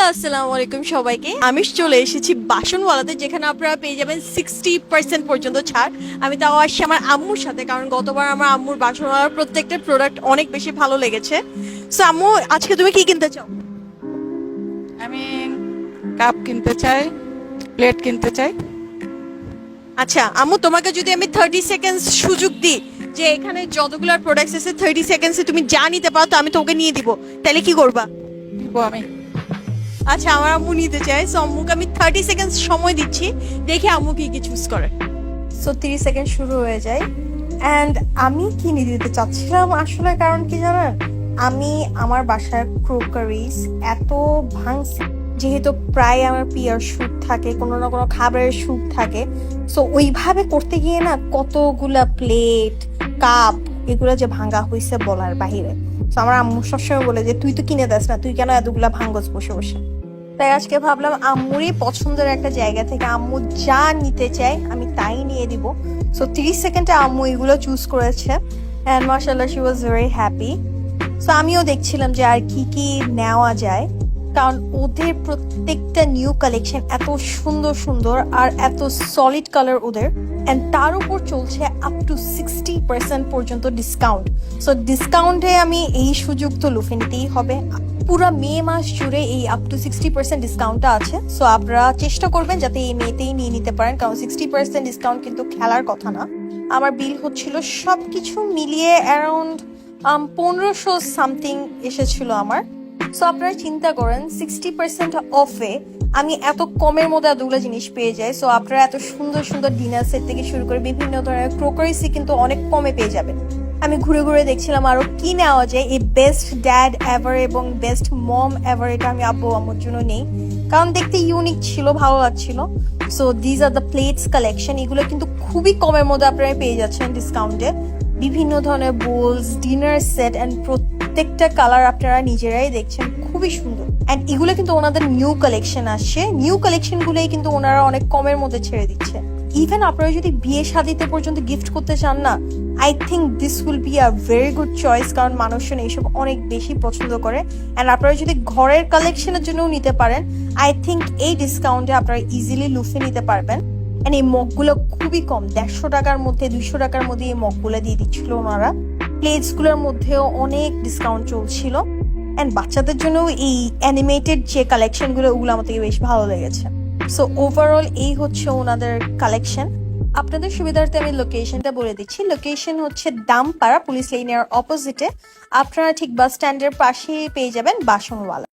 Hello আসসালামু আলাইকুম সবাইকে। আমি চলে এসেছি বাসনওয়ালাতে যেখানে আপনারা পেয়ে যাবেন সিক্সটি পার্সেন্ট পর্যন্ত ছাড়। আমি তাও আসছি আমার আম্মুর সাথে কারণ গতবার আমার আম্মুর বাসনওয়ালার প্রত্যেকটা প্রোডাক্ট অনেক বেশি ভালো লেগেছে। সো আম্মু আজকে তুমি কি কিনতে চাও? আমি কাপ কিনতে চাই প্লেট কিনতে চাই। আচ্ছা আম্মু তোমাকে যদি আমি থার্টি সেকেন্ডস সুযোগ দিই যে এখানে যতগুলো প্রোডাক্টস আছে থার্টি সেকেন্ডসে তুমি যা নিতে পারো তো আমি তোকে নিয়ে দিব। তাহলে কি করবা? দিব আমি। আচ্ছা আমার আম্মু নিতে চাই সো আম্মুকে আমি থার্টি সেকেন্ড সময় দিচ্ছি। দেখি আম্মু কি কি চুজ করে। সো তিরিশ সেকেন্ড শুরু হয়ে যায়। অ্যান্ড আমি কি কিনে দিতে চাচ্ছিলাম আসলে কারণ কি জানেন আমি আমার বাসার ক্রোকারিজ এত ভাঙছি। যেহেতু প্রায় আমার পিয়ার স্যুট থাকে, কোনো না কোনো খাবারের স্যুট থাকে। সো ওইভাবে করতে গিয়ে না কতগুলা প্লেট কাপ এগুলো যে ভাঙা হয়েছে বলার বাহিরে। তো আমার আম্মু সবসময় বলে যে, তুই তো কিনে দেস না, তুই কেন এতগুলা ভাঙ্গস বসে বসে? তাই আজকে ভাবলাম আম্মুরই পছন্দের একটা জায়গা থেকে আম্মু যা নিতে চাই আমি তাই নিয়ে দিব। সো তিরিশ সেকেন্ডে আম্মু এগুলো চুজ করেছে। অ্যান্ড মার্শাল্লাহ she was very happy so আমিও দেখছিলাম যে আর কি কি নেওয়া যায়। কারণ ওদের প্রত্যেকটা নিউ কালেকশন এত সুন্দর সুন্দর আর এত সলিড কালার ওদের। অ্যান্ড তার উপর চলছে আপ টু সিক্সটি পার্সেন্ট পর্যন্ত ডিসকাউন্ট সো ডিসকাউন্টে আমি এই সুযোগ তো লুফে নিতেই হবে। পুরো মে মাস জুড়ে এই আপ টু সিক্সটি পার্সেন্ট ডিসকাউন্টটা আছে। সো আপনারা চেষ্টা করবেন যাতে এই মেতেই নিয়ে নিতে পারেন, কারণ সিক্সটি পার্সেন্ট ডিসকাউন্ট কিন্তু খেলার কথা না। আমার বিল হচ্ছিল সব কিছু মিলিয়ে অ্যারাউন্ড পনেরোশো সামথিং এসেছিল আমার। সো আপনারা চিন্তা করেন সিক্সটি পার্সেন্ট অফে আমি এত কমের মধ্যে এতগুলো জিনিস পেয়ে যাই। সো আপনারা এত সুন্দর সুন্দর ডিনার সেট থেকে শুরু করে বিভিন্ন ধরনের ক্রোকারিসি কিন্তু অনেক কমে পেয়ে যাবেন। আমি ঘুরে ঘুরে দেখছিলাম আরও কি নেওয়া যায়। এই বেস্ট ড্যাড এভার এবং বেস্ট মম এভার এটা আমি আব্বু আমার জন্য নেই। কারণ দেখতে ইউনিক ছিল, ভালো লাগছিল। So these are the plates collection এগুলো কিন্তু খুবই কমের মধ্যে আপনারা পেয়ে যাচ্ছেন ডিসকাউন্টে বিভিন্ন ধরনের বোলস ডিনার সেট অ্যান্ড প্রত্যেকটা কালার আপনারা নিজেরাই দেখছেন, খুবই সুন্দর। অ্যান্ড এগুলো কিন্তু ওনাদের নিউ কালেকশন আসছে। নিউ কালেকশনগুলোই কিন্তু ওনারা অনেক কমের মধ্যে ছেড়ে দিচ্ছে। ইভেন আপনারা যদি বিয়ে শাদিতে পর্যন্ত গিফট করতে চান না I think this will be a very good choice কারণ মানুষজন এইসব অনেক বেশি পছন্দ করে। অ্যান্ড আপনারা যদি ঘরের কালেকশনের জন্যও নিতে পারেন আই থিঙ্ক এই ডিসকাউন্টে আপনারা ইজিলি লুফে নিতে পারবেন। অ্যান্ড এই মগগুলো খুবই কম, দেড়শো টাকার মধ্যে, দুইশো টাকার মধ্যে এই মগগুলো দিয়ে দিচ্ছিল ওনারা। প্লেটসগুলোর মধ্যেও অনেক ডিসকাউন্ট চলছিল। অ্যান্ড বাচ্চাদের জন্যও এই অ্যানিমেটেড যে কালেকশনগুলো ওগুলো আমার থেকে বেশ ভালো লেগেছে। সো ওভারঅল এই হচ্ছে ওনাদের কালেকশন আপনাদের সুবিধার্থে আমি লোকেশনটা বলে দিচ্ছি। লোকেশন হচ্ছে দামপাড়া, পুলিশ লাইনের অপোজিটে আপনারা ঠিক বাস স্ট্যান্ডের পাশেই পেয়ে যাবেন বাসনওয়ালা।